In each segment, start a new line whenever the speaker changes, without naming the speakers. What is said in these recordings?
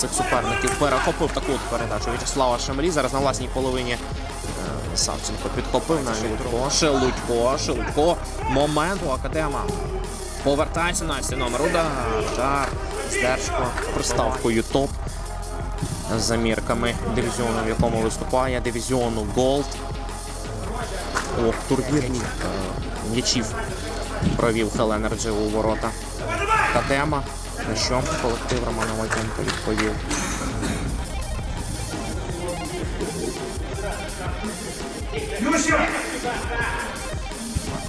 своїх суперників. Перехопив таку от передачу В'ячеслава Шамрі. Зараз на власній половині е, Савченко підхопив на Шелудько. Шелудько. Момент у Академа. Повертається на номер удар. Жар. Здержко. Приставкою топ. За мірками дивізіону, в якому виступає. Дивізіону Голд. Ох, турнірні е, м'ячів провів Хеленерджі у ворота. Катема. На що колектив Романа Войтенко відповів.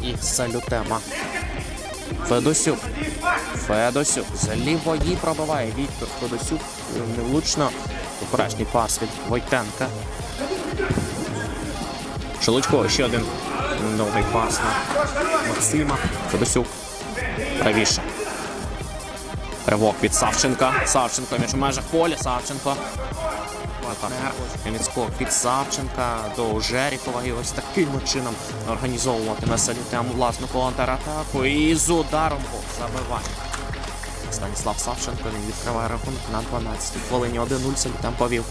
І салютема. Федосюк. Федосюк. За лівої пробиває Віктор Федосюк. Невлучно. Поперечний пас від Войтенка. Шелудько, ще один новий пас на Максима. Федосюк. Правіше. Ривок від Савченка. Савченко між межах поля. Савченко. Відскок від Савченка до Жерікова. І ось таким чином організовуватиме салютем власну контратаку. І з ударом по забивання. Станіслав Савченко він відкриває рахунок на 12 хвилині 1-0 салютем повів.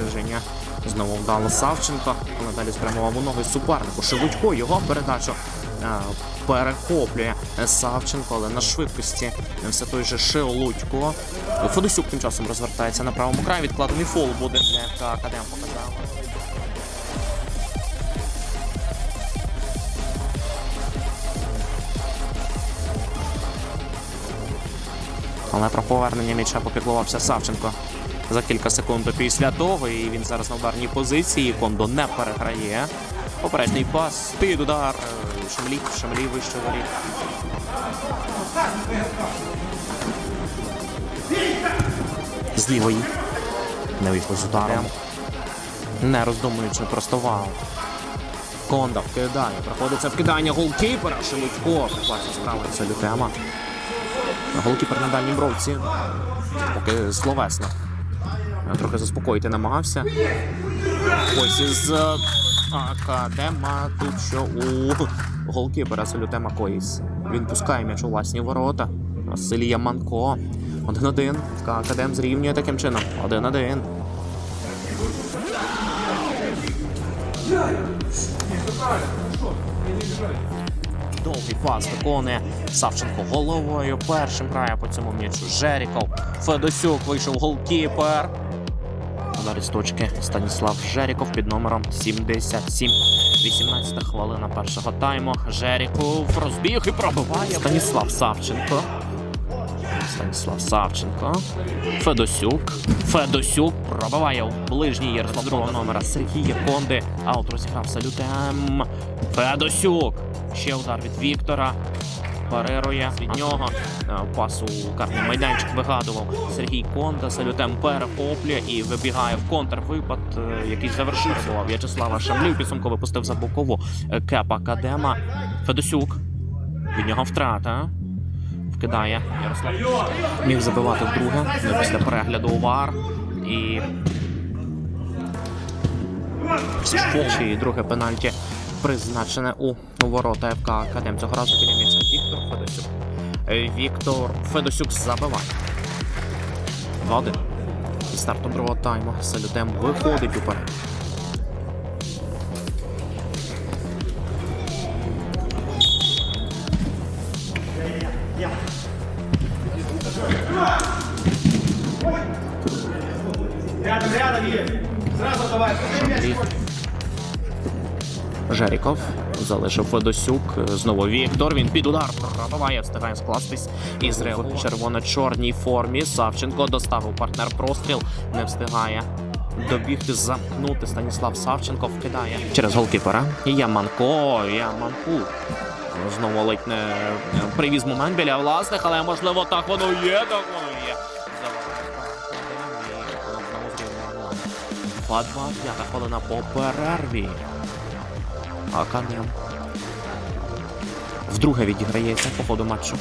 Переження. Знову вдало Савченко. Але далі спрямував у ноги супернику. Шелудько його передачу е, перехоплює Савченко, але на швидкості все той же Шелудько. Федосюк тим часом розвертається на правому краї. Відкладений фол буде для Академ показав. Але про повернення м'яча попіклувався Савченко за кілька секунд після того. І він зараз на ударній позиції. Кондо не переграє. Поперечний пас, під удар. Шамлі, Шамлі вище воріт. З лівої. Не вийшло з ударом. Не роздумуючи, просто вау. Конда вкидає. Проходиться вкидання голкіпера. Шелудько. Бачить справа. Це лютема. Голкіпер на дальній бровці. Поки словесно. Я трохи заспокоїти намагався. Ось із е, Академа тут що у голкіпера Салютема Коїс. Він пускає м'яч у власні ворота. Василія Манко. 1-1. Академ зрівнює таким чином. 1-1. Довгий пас виконує Савченко головою. Першим грає по цьому м'ячу Жеріков. Федосюк вийшов голкіпер. Удар із Станіслав Жеріков під номером 77. 18 хвилина першого тайму. Жеріков розбіг і пробиває. Станіслав Савченко. Станіслав Савченко. Федосюк. Федосюк пробиває в ближній Ярослав другого номера Сергія Конди. Аут розіграв салютем. Федосюк. Ще удар від Віктора. Парирує від нього. Е, Пас у карний майданчик вигадував Сергій Конда. Салютем перехоплює і вибігає в контрвипад, е, який завершився. В'ячеслава Шамлів підсумку випустив за бокову кепа Кадема. Федосюк. Від нього втрата. Вкидає Ярослав. Міг забивати вдруге після перегляду УВАР. І Ще друге пенальті призначене у ворота ФК Академ. Цього разу біля Віктор Федосюк. Е, Віктор Федосюк забиває. 2-1. І стартом другого тайму Салютем виходить уперед.
Рядом,
залишив Федосюк. Знову Віктор. Він під удар пробиває, встигає скластись із в червоно-чорній формі. Савченко доставив партнер простріл. Не встигає добігти, замкнути. Станіслав Савченко вкидає через голкіпера. Яманко, Яманку. Знову ледь не привіз момент біля власних, але можливо так воно є, так воно є. 2-2, п'ята хвилина по перерві. Академ. Вдруге відіграється по ходу матчу.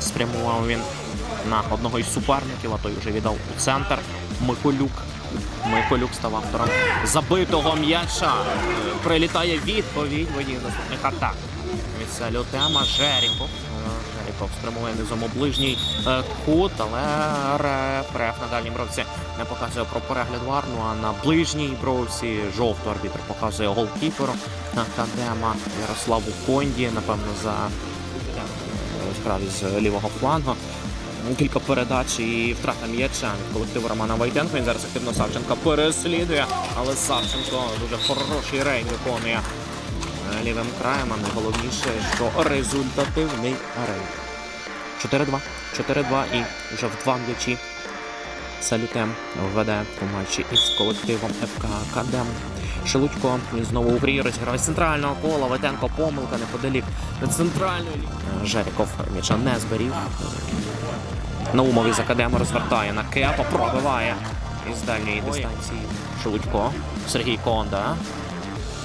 Спрямував він на одного із суперників, а той вже віддав у центр. Миколюк. Миколюк став автором забитого м'яча. Прилітає відповідь водій наступних атак. Від Салютема Жеріков. Е, Жеріков спрямує низом у ближній е, кут, але реф, на дальній бровці не показує про перегляд варну, а на ближній бровці жовту арбітр показує голкіперу Академа Ярославу Конді, напевно, за е, справі з лівого флангу. Кілька передач і втрата м'яча від колективу Романа Вайденко. Він зараз активно Савченка переслідує, але Савченко дуже хороший рейд виконує е, лівим краєм, а найголовніше, що результативний рейд. 4-2. 4-2 і вже в два м'ячі Салютем веде у матчі із колективом ФК Академ. Шелудько він знову у грі розіграє з центрального кола. Ветенко помилка неподалік центральної лінії. Жеріков м'яча не зберіг. Наумов із Академу розвертає на кепа, пробиває із дальньої дистанції. Шелудько. Сергій Конда.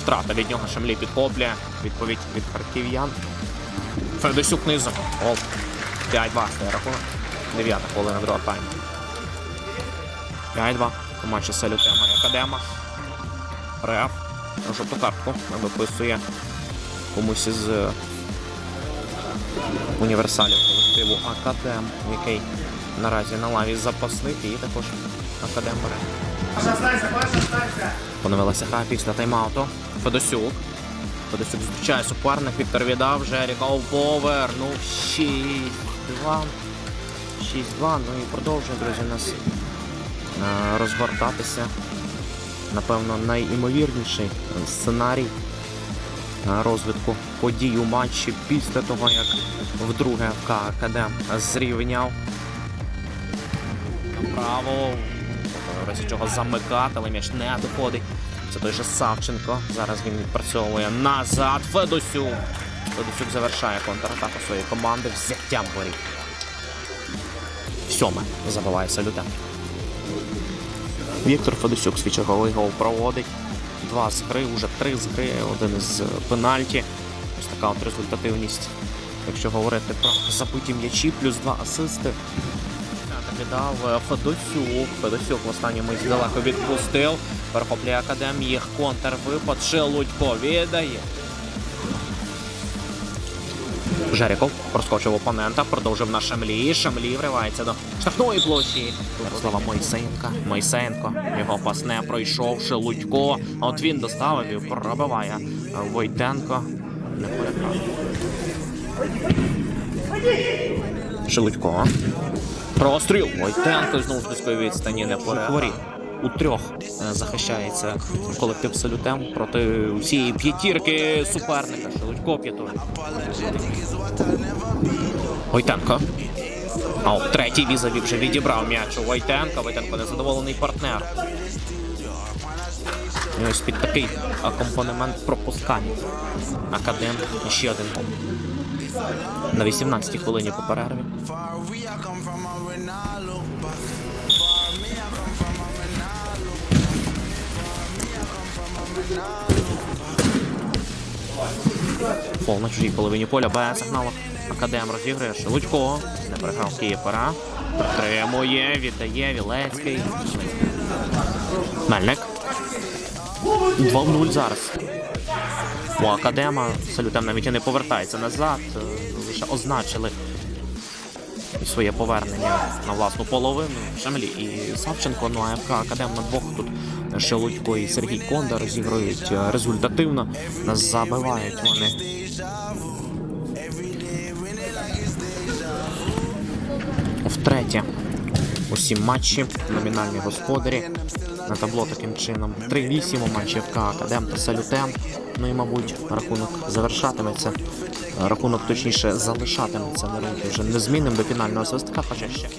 Втрата від нього Шемлі підхоплює. Відповідь від харків'ян. Федосюк низом. Гол. 5-2 стає рахунок. Дев'ята хвилина другого тайму. 5-2. У матчі Салютема і Академа. Реф. Жовту картку виписує комусь із е, універсалів колективу Академ, який наразі на лаві запасних і також Академ бере. Поновилася гра після тайм-ауту. Федосюк. Федосюк зустрічає суперник. Віктор віддав. Жеріков повернув 6-2. 6-2. Ну і продовжує, друзі, у нас е, розгортатися. Напевно, найімовірніший сценарій е, розвитку подій у матчі після того, як вдруге ФК зрівняв Право, в разі чого замикати, але м'яч не доходить. Це той же Савченко. Зараз він відпрацьовує назад. Федосюк. Федосюк завершає контратаку своєї команди взяттям воріт. Сьоме забиває салютем. Віктор Федосюк свій черговий гол проводить. Два з гри, вже три з гри, один із пенальті. Ось така от результативність. Якщо говорити про забиті м'ячі, плюс два асисти. Віддав Федосюк. Федосюк в останньому далеко відпустив. Перехоплює академії. Контрвипад. Шелудько віддає. Жеріков проскочив опонента, продовжив на Шемлі. Шемлі вривається до штрафної площі. Ярослава Мойсеєнка. Мойсеєнко. Його пас не пройшов. Шелудько. А От він доставив і пробиває Войтенко. Не переграв. Шелудько. Простріл. Войтенко знову з близької відстані не порегорі. У трьох е, захищається колектив Салютем проти всієї п'ятірки суперника. Шелудько п'ятої. Войтенко. От третій візові вже відібрав м'яч у Войтенка. Войтенко незадоволений партнер. І ось під такий акомпанемент пропускання. Академ ще один. На 18-й хвилині по перерві. Фол на чужій половині поля без сигналу. Академ розігрує Шелудько. Не переграв Києпера. Підтримує, віддає Вілецький. Мельник. 2 в 0 зараз. У Академа Салютем навіть і не повертається назад. Лише означили своє повернення на власну половину. Шамлі і Савченко. Ну а ФК Академ на двох тут Шелудько і Сергій Конда розігрують е, результативно. Забивають вони. Втретє. Усі матчі номінальні господарі на табло таким чином. 3-8 у матчі ФК Академ та Салютем. Ну і, мабуть, рахунок завершатиметься. Рахунок точніше залишатиметься на ринку вже незмінним до фінального свистка, хоча ще.